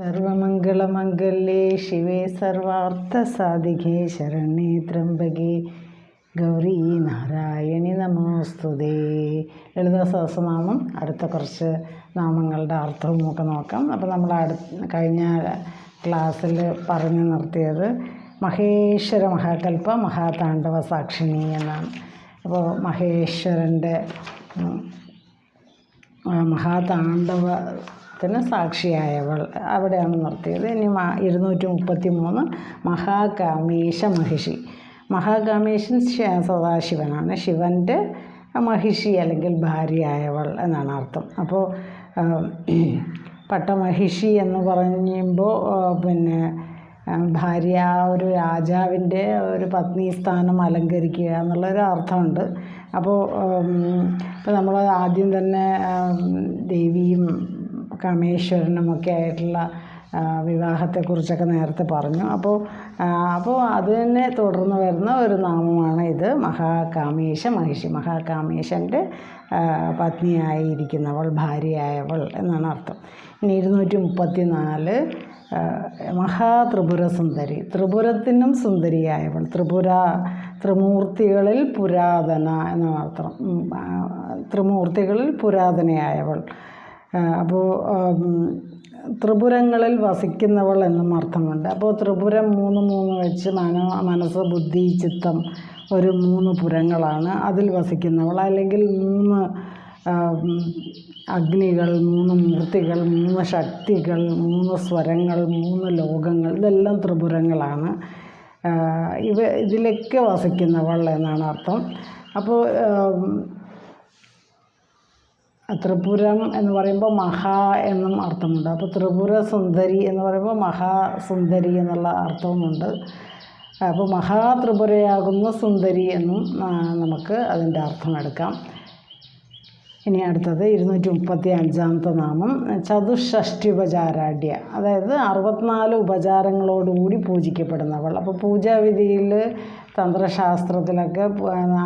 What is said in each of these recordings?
സർവമംഗളമംഗല്യേ ശിവേ സർവാർത്ഥസാധികേ ശരണ്യേ ത്രംബകേ. ഗൗരി നാരായണി നമോസ്തുതേ. ലളിതാ സഹസ്രനാമം. അടുത്ത കുറച്ച് നാമങ്ങളുടെ അർത്ഥവും ഒക്കെ നോക്കാം. അപ്പോൾ നമ്മൾ അടു കഴിഞ്ഞ ക്ലാസ്സിൽ പറഞ്ഞു നിർത്തിയത് മഹേശ്വര മഹാകൽപ്പ മഹാതാണ്ഡവ സാക്ഷിണി എന്നാണ്. അപ്പോൾ മഹേശ്വരന്റെ ഉം, മഹാതാണ്ഡവത്തിന് സാക്ഷിയായവൾ. അവിടെയാണ് നിർത്തിയത്. ഇനി മാ ഇരുന്നൂറ്റി മുപ്പത്തി മൂന്ന് മഹാകാമേശ മഹിഷി. മഹാകാമേശൻ സദാശിവനാണ്. ശിവന്റെ മഹിഷി അല്ലെങ്കിൽ ഭാര്യയായവൾ എന്നാണ് അർത്ഥം. അപ്പോൾ പട്ടമഹിഷി എന്ന് പറയുമ്പോൾ പിന്നെ ഭാര്യ ഒരു രാജാവിന്റെ ഒരു പത്നി സ്ഥാനം അലങ്കരിക്കുക എന്നുള്ളൊരു അർത്ഥമുണ്ട്. അപ്പോൾ ഇപ്പോൾ നമ്മൾ ആദ്യം തന്നെ ദേവിയും കാമേശ്വരനും ഒക്കെ ആയിട്ടുള്ള വിവാഹത്തെക്കുറിച്ചൊക്കെ നേരത്തെ പറഞ്ഞു. അപ്പോൾ അപ്പോൾ അതിനെ തുടർന്ന് വരുന്ന ഒരു നാമമാണ് ഇത്. മഹാകാമേശ മഹിഷി. മഹാകാമേശന്റെ പത്നിയായിരിക്കുന്നവൾ ഭാര്യയായവൾ എന്നാണ് അർത്ഥം. ഇനി ഇരുന്നൂറ്റി മുപ്പത്തി നാല് മഹാത്രിപുര സുന്ദരി ത്രിപുരത്തിനും സുന്ദരിയായവൾ. ത്രിപുര ത്രിമൂർത്തികളിൽ പുരാതന എന്നാണ് അർത്ഥം. ത്രിമൂർത്തികളിൽ പുരാതനയായവൾ. അപ്പോൾ ത്രിപുരങ്ങളിൽ വസിക്കുന്നവൾ എന്നും അർത്ഥമുണ്ട്. അപ്പോൾ ത്രിപുരം മൂന്ന് മൂന്ന് വെച്ച് മന മനസ്സ് ബുദ്ധി ചിത്തം ഒരു മൂന്ന് പുരങ്ങളാണ് അതിൽ വസിക്കുന്നവൾ. അല്ലെങ്കിൽ മൂന്ന് അഗ്നികൾ മൂന്ന് മൂർത്തികൾ മൂന്ന് ശക്തികൾ മൂന്ന് സ്വരങ്ങൾ മൂന്ന് ലോകങ്ങൾ ഇതെല്ലാം ത്രിപുരങ്ങളാണ്. ഇവ ഇതിലൊക്കെ വസിക്കുന്നവൾ എന്നാണ് അർത്ഥം. അപ്പോൾ ത്രിപുരം എന്ന് പറയുമ്പോൾ മഹാ എന്നും അർത്ഥമുണ്ട്. അപ്പോൾ ത്രിപുര സുന്ദരി എന്ന് പറയുമ്പോൾ മഹാസുന്ദരി എന്നുള്ള അർത്ഥവുമുണ്ട്. അപ്പോൾ മഹാത്രിപുരയാകുന്ന സുന്ദരി എന്നും നമുക്ക് അതിന്റെ അർത്ഥം എടുക്കാം. ഇനി അടുത്തത് ഇരുന്നൂറ്റി മുപ്പത്തി അഞ്ചാമത്തെ നാമം ചതുഷഷ്ടി ഉപചാരാഢ്യ അതായത് അറുപത്തിനാല് ഉപചാരങ്ങളോടുകൂടി പൂജിക്കപ്പെടുന്നവൾ. അപ്പോൾ പൂജാവിധിയിൽ തന്ത്രശാസ്ത്രത്തിലൊക്കെ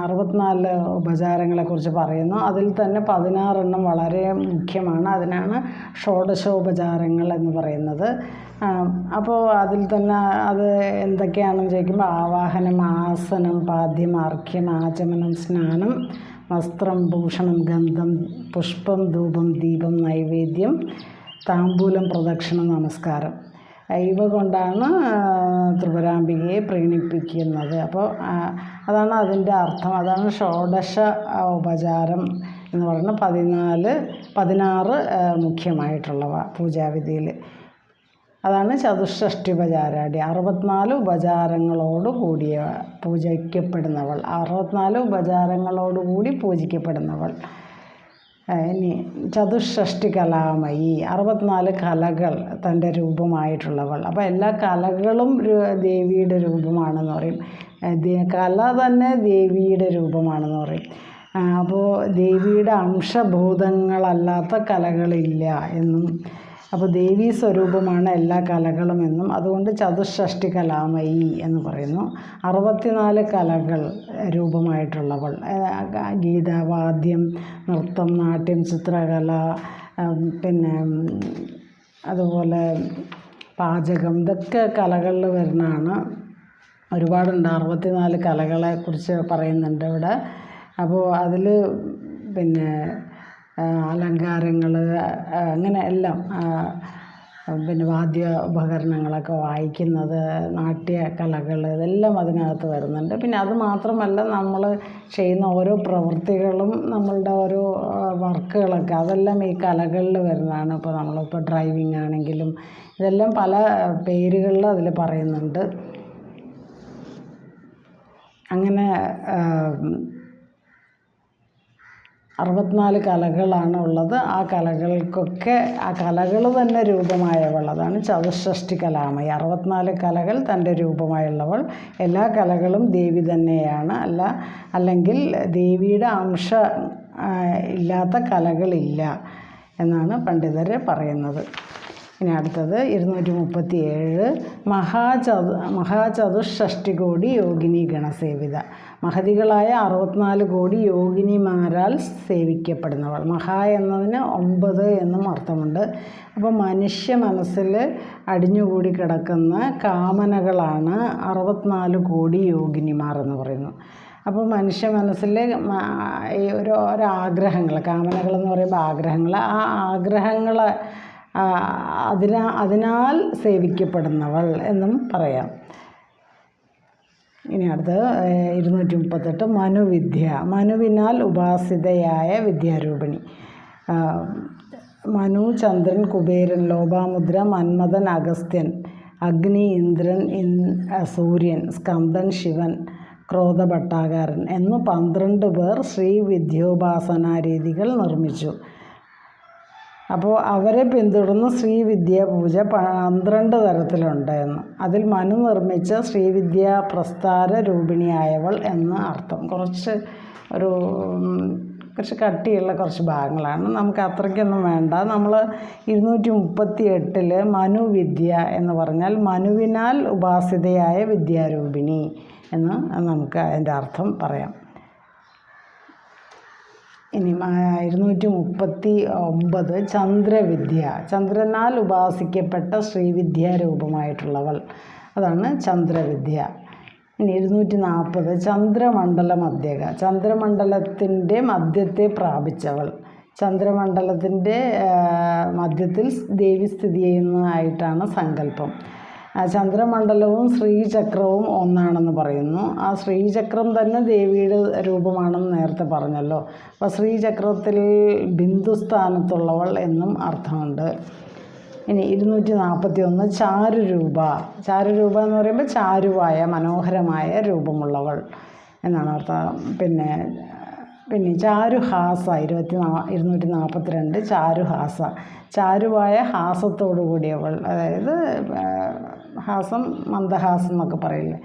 അറുപത്തിനാല് ഉപചാരങ്ങളെക്കുറിച്ച് പറയുന്നു. അതിൽ തന്നെ പതിനാറെണ്ണം വളരെ മുഖ്യമാണ്. അതിനാണ് ഷോഡശോപചാരങ്ങൾ എന്ന് പറയുന്നത്. അപ്പോൾ അതിൽ തന്നെ അത് എന്തൊക്കെയാണെന്ന് ചോദിക്കുമ്പോൾ ആവാഹനം ആസനം പാദ്യം അർഘ്യം ആചമനം സ്നാനം വസ്ത്രം ഭൂഷണം ഗന്ധം പുഷ്പം ധൂപം ദീപം നൈവേദ്യം താമ്പൂലം പ്രദക്ഷിണം നമസ്കാരം. ഇവ കൊണ്ടാണ് ത്രിപുരാംബികയെ പ്രീണിപ്പിക്കുന്നത്. അപ്പോൾ അതാണ് അതിന്റെ അർത്ഥം. അതാണ് ഷോഡശ ഉപചാരം എന്ന് പറയുന്നത് പതിനാല് പതിനാറ് മുഖ്യമായിട്ടുള്ളവ പൂജാവിധിയിൽ. അതാണ് ചതുഷ്ഷഷ്ടി ഉപചാരാടി. അറുപത്തിനാല് ഉപചാരങ്ങളോട് കൂടിയ പൂജിക്കപ്പെടുന്നവൾ അറുപത്തിനാല് ഉപചാരങ്ങളോടുകൂടി പൂജിക്കപ്പെടുന്നവൾ. ഇനി ചതുഷ്ഷഷ്ടി കലാമയി അറുപത്തിനാല് കലകൾ തന്റെ രൂപമായിട്ടുള്ളവൾ. അപ്പോൾ എല്ലാ കലകളും ദേവിയുടെ രൂപമാണെന്ന് പറയും. കല തന്നെ ദേവിയുടെ രൂപമാണെന്ന് പറയും. അപ്പോൾ ദേവിയുടെ അംശഭൂതങ്ങളല്ലാത്ത കലകളില്ല എന്നും അപ്പോൾ ദേവീ സ്വരൂപമാണ് എല്ലാ കലകളും എന്നും. അതുകൊണ്ട് ചതുഷ്ഷഷ്ടി കലാമയി എന്ന് പറയുന്നു. അറുപത്തിനാല് കലകൾ രൂപമായിട്ടുള്ളവൾ. ഗീത വാദ്യം നൃത്തം നാട്യം ചിത്രകല പിന്നെ അതുപോലെ പാചകം ഇതൊക്കെ കലകളിൽ വരുന്നതാണ്. ഒരുപാടുണ്ട്. അറുപത്തിനാല് കലകളെ കുറിച്ച് പറയുന്നുണ്ട് ഇവിടെ. അപ്പോൾ അതിൽ പിന്നെ അലങ്കാരങ്ങൾ അങ്ങനെ എല്ലാം പിന്നെ വാദ്യ ഉപകരണങ്ങളൊക്കെ വായിക്കുന്നത് നാട്യ കലകൾ ഇതെല്ലാം അതിനകത്ത് വരുന്നുണ്ട്. പിന്നെ അത് മാത്രമല്ല നമ്മൾ ചെയ്യുന്ന ഓരോ പ്രവൃത്തികളും നമ്മളുടെ ഓരോ വർക്കുകളൊക്കെ അതെല്ലാം ഈ കലകളിൽ വരുന്നതാണ്. ഇപ്പോൾ നമ്മളിപ്പോൾ ഡ്രൈവിംഗ് ആണെങ്കിലും ഇതെല്ലാം പല പേരുകളിൽ അതിൽ പറയുന്നുണ്ട്. അങ്ങനെ അറുപത്തിനാല് കലകളാണ് ഉള്ളത്. ആ കലകൾക്കൊക്കെ ആ കലകൾ തന്നെ രൂപമായവൾ അതാണ് ചതുഷ്ഷഷ്ടി കലാമയി. അറുപത്തിനാല് കലകൾ തന്റെ രൂപമായുള്ളവൾ. എല്ലാ കലകളും ദേവി തന്നെയാണ്. അല്ല അല്ലെങ്കിൽ ദേവിയുടെ അംശ ഇല്ലാത്ത കലകളില്ല എന്നാണ് പണ്ഡിതർ പറയുന്നത്. ഇനി അടുത്തത് ഇരുന്നൂറ്റി മുപ്പത്തി ഏഴ് മഹാചതു മഹാചതുഷ്ഷഷ്ടി കോടി യോഗിനി ഗണസേവിത. മഹതികളായ അറുപത്തിനാല് കോടി യോഗിനിമാരാൽ സേവിക്കപ്പെടുന്നവൾ. മഹാ എന്നതിന് ഒമ്പത് എന്നും അർത്ഥമുണ്ട്. അപ്പോൾ മനുഷ്യ മനസ്സിൽ അടിഞ്ഞുകൂടി കിടക്കുന്ന കാമനകളാണ് അറുപത്തിനാല് കോടി യോഗിനിമാർ എന്ന് പറയുന്നത്. അപ്പോൾ മനുഷ്യ മനസ്സിൽ ഈ ഒരു ഒരാഗ്രഹങ്ങൾ കാമനകളെന്ന് പറയുമ്പോൾ ആഗ്രഹങ്ങൾ ആ ആഗ്രഹങ്ങൾ അതിനാ അതിനാൽ സേവിക്കപ്പെടുന്നവൾ എന്നും പറയാം. ഇനി അടുത്ത് ഇരുന്നൂറ്റി മുപ്പത്തെട്ട് മനുവിദ്യ. മനുവിനാൽ ഉപാസിതയായ വിദ്യാരൂപിണി. മനു ചന്ദ്രൻ കുബേരൻ ലോപാമുദ്ര മന്മഥൻ അഗസ്ത്യൻ അഗ്നി ഇന്ദ്രൻ സൂര്യൻ സ്കന്ദൻ ശിവൻ ക്രോധഭട്ടാകാരൻ എന്ന് പന്ത്രണ്ട് പേർ ശ്രീ വിദ്യോപാസനാ രീതികൾ നിർമ്മിച്ചു. അപ്പോൾ അവരെ പിന്തുടർന്ന് ശ്രീവിദ്യ പൂജ പന്ത്രണ്ട് തരത്തിലുണ്ട് എന്ന്. അതിൽ മനു നിർമ്മിച്ച ശ്രീവിദ്യ പ്രസ്ഥാര രൂപിണിയായവൾ എന്ന അർത്ഥം. കുറച്ച് ഒരു കുറച്ച് കട്ടിയുള്ള കുറച്ച് ഭാഗങ്ങളാണ്. നമുക്ക് അത്രയ്ക്കൊന്നും വേണ്ട. നമ്മൾ ഇരുന്നൂറ്റി മുപ്പത്തി എട്ടിൽ മനുവിദ്യ എന്ന് പറഞ്ഞാൽ മനുവിനാൽ ഉപാസിതയായ വിദ്യാരൂപിണി എന്ന് നമുക്ക് അതിന്റെ അർത്ഥം പറയാം. ഇനി ഇരുന്നൂറ്റി മുപ്പത്തി ഒമ്പത് ചന്ദ്രവിദ്യ. ചന്ദ്രനാൽ ഉപാസിക്കപ്പെട്ട ശ്രീവിദ്യാരൂപമായിട്ടുള്ളവൾ അതാണ് ചന്ദ്രവിദ്യ. ഇനി ഇരുന്നൂറ്റി നാൽപ്പത് ചന്ദ്രമണ്ഡല മധ്യക. ചന്ദ്രമണ്ഡലത്തിന്റെ മധ്യത്തെ പ്രാപിച്ചവൾ. ചന്ദ്രമണ്ഡലത്തിന്റെ മധ്യത്തിൽ ദേവി സ്ഥിതി ചെയ്യുന്നതായിട്ടാണ് സങ്കല്പം. ചന്ദ്രമണ്ഡലവും ശ്രീചക്രവും ഒന്നാണെന്ന് പറയുന്നു. ആ ശ്രീചക്രം തന്നെ ദേവിയുടെ രൂപമാണെന്ന് നേരത്തെ പറഞ്ഞല്ലോ. അപ്പോൾ ശ്രീചക്രത്തിൽ ബിന്ദുസ്ഥാനത്തുള്ളവൾ എന്നും അർത്ഥമുണ്ട്. ഇനി ഇരുന്നൂറ്റി നാൽപ്പത്തി ഒന്ന് ചാരുരൂപ. ചാരുരൂപ എന്ന് പറയുമ്പോൾ ചാരുവായ മനോഹരമായ രൂപമുള്ളവൾ എന്നാണ് അർത്ഥം. പിന്നെ പിന്നെ ചാരുഹാസ ഇരുപത്തി നാ ഇരുന്നൂറ്റി നാൽപ്പത്തി രണ്ട് ചാരുഹാസ. ചാരുവായ ഹാസത്തോടു കൂടിയവൾ അതായത് ഹാസം മന്ദഹാസം എന്നൊക്കെ പറയില്ലേ.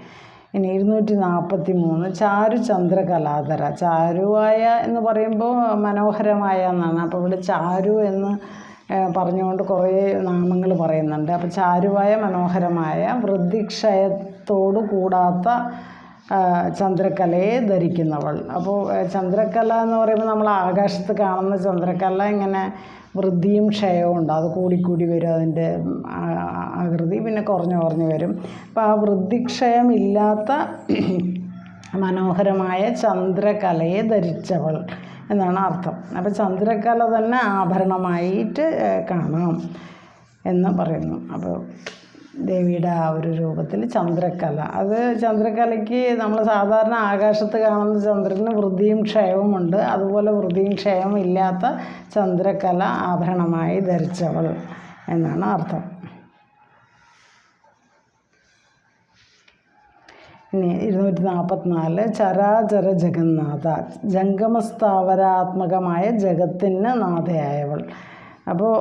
ഇനി ഇരുന്നൂറ്റി നാൽപ്പത്തി മൂന്ന് ചാരു ചന്ദ്രകലാധര. ചാരുവായ എന്ന് പറയുമ്പോൾ മനോഹരമായ എന്നാണ്. അപ്പോൾ ഇവിടെ ചാരു എന്ന് പറഞ്ഞുകൊണ്ട് കുറേ നാമങ്ങൾ പറയുന്നുണ്ട്. അപ്പോൾ ചാരുവായ മനോഹരമായ വൃദ്ധിക്ഷയത്തോട് കൂടാത്ത ചന്ദ്രക്കലയെ ധരിക്കുന്നവൾ. അപ്പോൾ ചന്ദ്രക്കല എന്ന് പറയുമ്പോൾ നമ്മൾ ആകാശത്ത് കാണുന്ന ചന്ദ്രക്കല ഇങ്ങനെ വൃദ്ധിയും ക്ഷയവും ഉണ്ട്. അത് കൂടിക്കൂടി വരും അതിന്റെ ആകൃതി പിന്നെ കുറഞ്ഞു കുറഞ്ഞു വരും. അപ്പോൾ ആ വൃദ്ധിക്ഷയം ഇല്ലാത്ത മനോഹരമായ ചന്ദ്രകലയെ ധരിച്ചവൾ എന്നാണ് അർത്ഥം. അപ്പോൾ ചന്ദ്രകല തന്നെ ആഭരണമായിട്ട് കാണാം എന്ന് പറയുന്നു. അപ്പോൾ ദേവിയുടെ ആ ഒരു രൂപത്തിൽ ചന്ദ്രക്കല അത് ചന്ദ്രക്കലയ്ക്ക് നമ്മൾ സാധാരണ ആകാശത്ത് കാണുന്ന ചന്ദ്രന് വൃദ്ധിയും ക്ഷയവുമുണ്ട്. അതുപോലെ വൃദ്ധിയും ക്ഷയവും ഇല്ലാത്ത ചന്ദ്രക്കല ആഭരണമായി ധരിച്ചവൾ എന്നാണ് അർത്ഥം. ഇനി ഇരുന്നൂറ്റി നാൽപ്പത്തിനാല് ചരാചര ജഗന്നാഥ ജംഗമസ്ഥാവരാത്മകമായ ജഗത്തിന് നാഥയായവൾ. അപ്പോൾ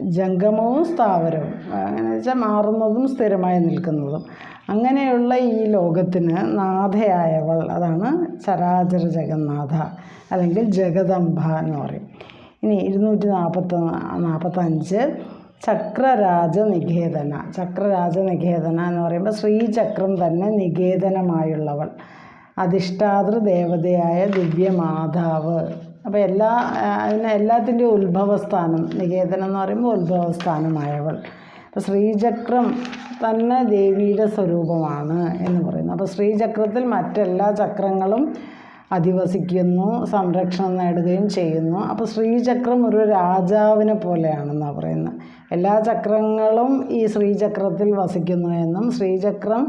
ജംഗമവും സ്ഥാവരവും അങ്ങനെ വെച്ചാൽ മാറുന്നതും സ്ഥിരമായി നിൽക്കുന്നതും. അങ്ങനെയുള്ള ഈ ലോകത്തിന് നാഥയായവൾ അതാണ് ചരാചര ജഗന്നാഥ അല്ലെങ്കിൽ ജഗദംബ എന്ന് പറയും. ഇനി ഇരുന്നൂറ്റി നാൽപ്പത്തി നാൽപ്പത്തഞ്ച് ചക്രരാജ നികേതന ചക്രരാജ നികേതന എന്ന് പറയുമ്പോൾ ശ്രീചക്രം തന്നെ നികേതനമായുള്ളവൾ. അധിഷ്ഠാതൃ ദേവതയായ ദിവ്യമാതാവ്. അപ്പോൾ എല്ലാ അതിന് എല്ലാത്തിന്റെയും ഉത്ഭവസ്ഥാനം നികേതനം എന്ന് പറയുമ്പോൾ ഉത്ഭവസ്ഥാനമായവൾ. അപ്പോൾ ശ്രീചക്രം തന്നെ ദേവിയുടെ സ്വരൂപമാണ് എന്ന് പറയുന്നു. അപ്പോൾ ശ്രീചക്രത്തിൽ മറ്റെല്ലാ ചക്രങ്ങളും അധിവസിക്കുന്നു സംരക്ഷണം നേടുകയും ചെയ്യുന്നു. അപ്പോൾ ശ്രീചക്രം ഒരു രാജാവിനെ പോലെയാണെന്നാണ് പറയുന്നത്. എല്ലാ ചക്രങ്ങളും ഈ ശ്രീചക്രത്തിൽ വസിക്കുന്നു എന്നും ശ്രീചക്രം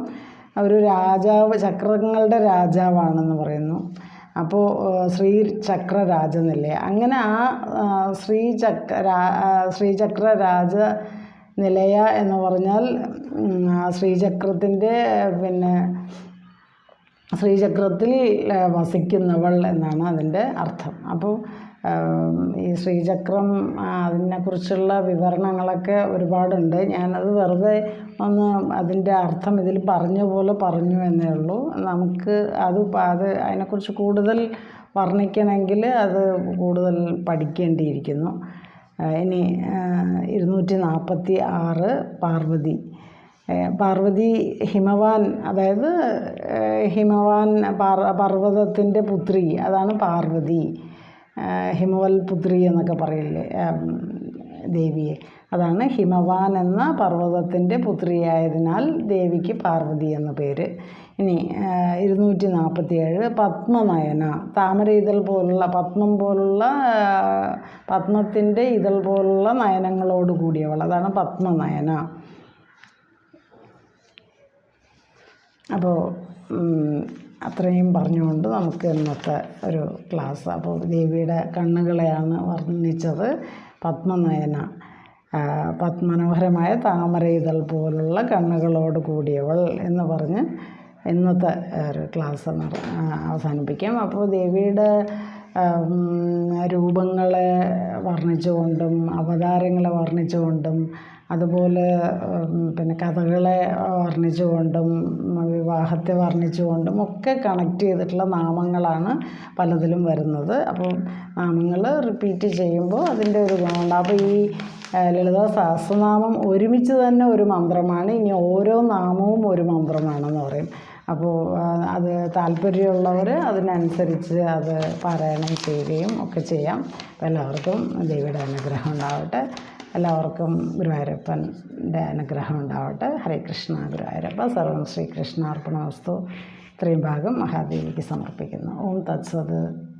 ഒരു രാജാവ് ചക്രങ്ങളുടെ രാജാവാണെന്ന് പറയുന്നു. അപ്പോൾ ശ്രീ ചക്രരാജനില്ലേ? അങ്ങനെ ആ ശ്രീ ചക്ര ശ്രീചക്ര രാജ നിലയ എന്ന് പറഞ്ഞാൽ ശ്രീചക്രത്തിന്റെ പിന്നെ ശ്രീചക്രത്തിൽ വസിക്കുന്നവൾ എന്നാണ് അതിന്റെ അർത്ഥം. അപ്പോൾ ഈ ശ്രീചക്രം അതിനെക്കുറിച്ചുള്ള വിവരണങ്ങളൊക്കെ ഒരുപാടുണ്ട്. ഞാനത് വെറുതെ ഒന്ന് അതിന്റെ അർത്ഥം ഇതിൽ പറഞ്ഞ പോലെ പറഞ്ഞു എന്നേ ഉള്ളൂ. നമുക്ക് അത് അത് അതിനെക്കുറിച്ച് കൂടുതൽ വർണിക്കണമെങ്കിൽ അത് കൂടുതൽ പഠിക്കേണ്ടിയിരിക്കുന്നു. ഇനി ഇരുന്നൂറ്റി നാൽപ്പത്തി ആറ് പാർവതി പാർവതി ഹിമവാൻ അതായത് ഹിമവാൻ പാർ പർവതത്തിന്റെ പുത്രി അതാണ് പാർവതി. ഹിമവൽ പുത്രി എന്നൊക്കെ പറയില്ലേ ദേവിയെ. അതാണ് ഹിമവാൻ എന്ന പർവതത്തിന്റെ പുത്രിയായതിനാൽ ദേവിക്ക് പാർവതി എന്ന പേര്. ഇനി ഇരുന്നൂറ്റി നാൽപ്പത്തി ഏഴ് പത്മനയന. താമര ഇതൾ പോലുള്ള പത്മം പോലുള്ള പത്മത്തിന്റെ ഇതൾ പോലുള്ള നയനങ്ങളോട് കൂടിയവൾ. അതാണ് പത്മനയന. അപ്പോൾ അത്രയും പറഞ്ഞുകൊണ്ട് നമുക്ക് ഇന്നത്തെ ഒരു ക്ലാസ്. അപ്പോൾ ദേവിയുടെ കണ്ണുകളെയാണ് വർണിച്ചത് പത്മനയന. പത്മനോഹരമായ താമര ഇതൾ പോലുള്ള കണ്ണുകളോട് കൂടിയവൾ എന്ന് പറഞ്ഞ് ഇന്നത്തെ ഒരു ക്ലാസ് അവസാനിപ്പിക്കാം. അപ്പോൾ ദേവിയുടെ രൂപങ്ങളെ വർണിച്ചുകൊണ്ടും അവതാരങ്ങളെ വർണിച്ചുകൊണ്ടും അതുപോലെ പിന്നെ കഥകളെ വർണിച്ചുകൊണ്ടും വിവാഹത്തെ വർണിച്ചുകൊണ്ടും ഒക്കെ കണക്ട് ചെയ്തിട്ടുള്ള നാമങ്ങളാണ് പലതിലും വരുന്നത്. അപ്പോൾ നാമങ്ങൾ റിപ്പീറ്റ് ചെയ്യുമ്പോൾ അതിന്റെ ഒരു ഗുണമുണ്ട്. അപ്പോൾ ഈ ലളിതാ സഹസ്രനാമം ഒരുമിച്ച് തന്നെ ഒരു മന്ത്രമാണ്. ഇനി ഓരോ നാമവും ഒരു മന്ത്രമാണെന്ന് പറയും. അപ്പോൾ അത് താല്പര്യമുള്ളവർ അതിനനുസരിച്ച് അത് പാരായണം ചെയ്യുകയും ഒക്കെ ചെയ്യാം. എല്ലാവർക്കും ദേവിയുടെ അനുഗ്രഹം ഉണ്ടാവട്ടെ. എല്ലാവർക്കും ഗുരുവായൂരപ്പന്റെ അനുഗ്രഹം ഉണ്ടാവട്ടെ. ഹരേ കൃഷ്ണ ഗുരുവായൂരപ്പ. സർവം ശ്രീകൃഷ്ണാർപ്പണ വസ്തു ഇത്രയും ഭാഗം മഹാദേവിക്ക് സമർപ്പിക്കുന്നു. ഓം തത്സത്.